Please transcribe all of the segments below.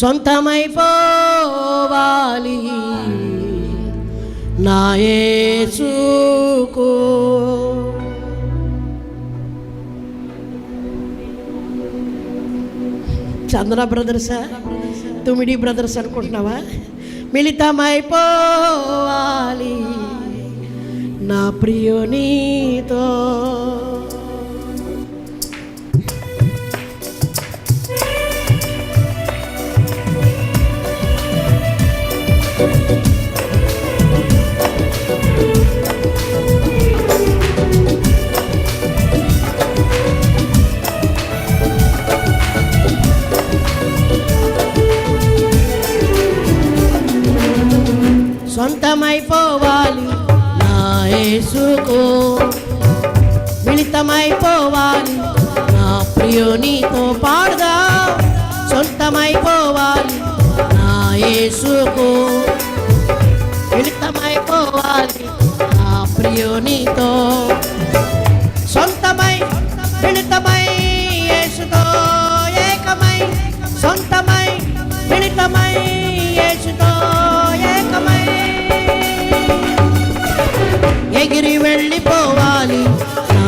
సొంతమైపోవాలి నా చంద్ర బ్రదర్సా తుమిడి బ్రదర్స్ అనుకుంటున్నావా? మిళితమైపోవాలి నా ప్రియునితో. మిళితమైపోవాలి నా యేసుకు. మిళితమైపోవాలి నా ప్రియునితో పాడుదా. సొంతమైపోవాలి నా యేసుకు. మిళితమైపోవాలి నా ప్రియునితో సొంతమై మిళితమై యేసుతో ఏకమై. సొంతమై మిళితమై ఎగిరి వెళ్ళిపోవాలి. నా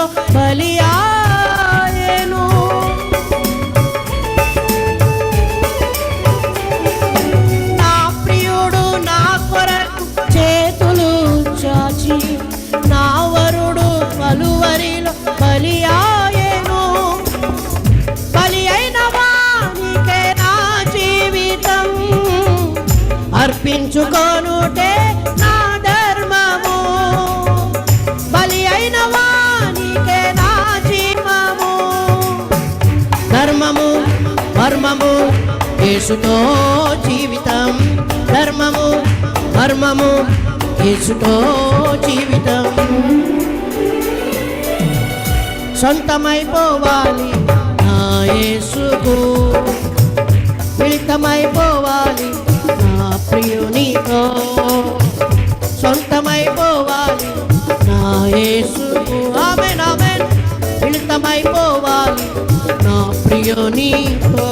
కలువరిలో బలియాయను నా ప్రియుడు నా కొరకు చేతులు చాచి నా వరుడు కలువరిలో బలియాయను బలి అయిన వానికే నా జీవితం అర్పించుకోనుటే నా ధర్మము యేసుతో జీవితం. ధర్మము ధర్మము యేసుతో జీవితం. సొంతమైపోవాలి నా యేసుకు. మిళితమైపోవాలి నా ప్రియునితో. సొంతమైపోవాలి నా యేసుకు. ఆమె నా ప్రియునితో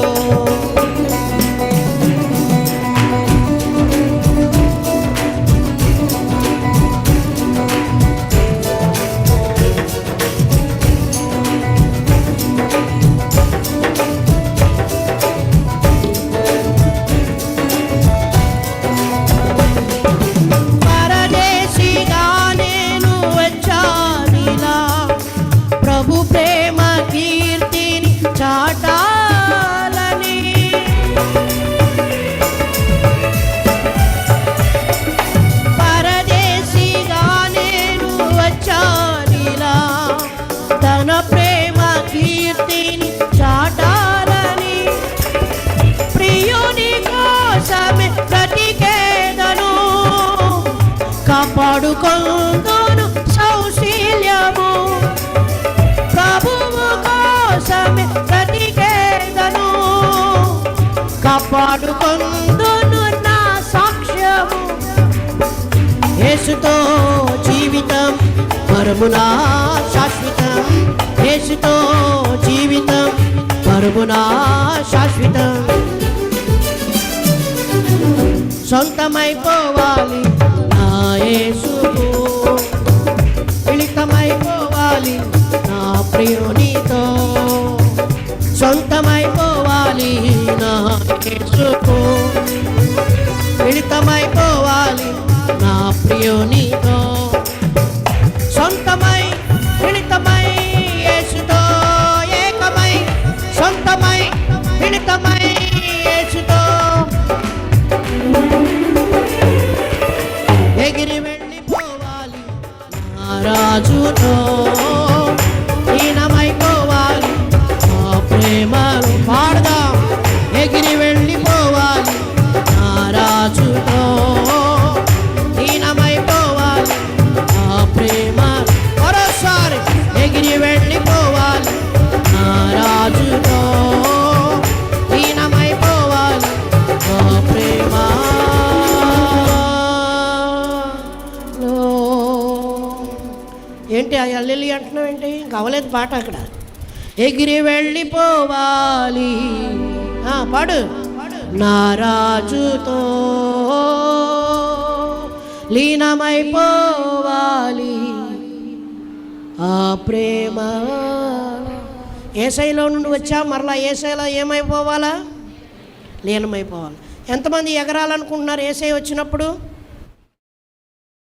కీర్తిని చాటాలని ప్రియుని కోసమే బ్రతికేదను. కాపాడుకొందును సౌశీల్యము. ప్రభువు కోసమే బ్రతికేదను. కాపాడుకొందును నా సాక్ష్యము. యేసుతో జీవితం పరమునా శాశ్వతం. యేసుతో జీవితం పరుగునా శాశ్వతం. సొంతమైపోవాలి నా యేసుకు. మిళితమైపోవాలి నా ప్రియునితో. సొంతమైపోవాలి నా యేసుకు. మిళితమైపోవాలి నా ప్రియునితో. సొంతమై నా ఎల్లెల్లి అంటున్నావు ఏంటి ఇంకా అవ్వలేదు పాట అక్కడ. ఎగిరి వెళ్ళిపోవాలి. ఆ, పాడు. నారాజుతో లీనమైపోవాలి. ఆ ప్రేమ. ఏసైలో నుండి వచ్చా? మరలా ఏసైలో ఏమైపోవాలా? లీనమైపోవాలి. ఎంతమంది ఎగరాలనుకుంటున్నారు? ఏసై వచ్చినప్పుడు?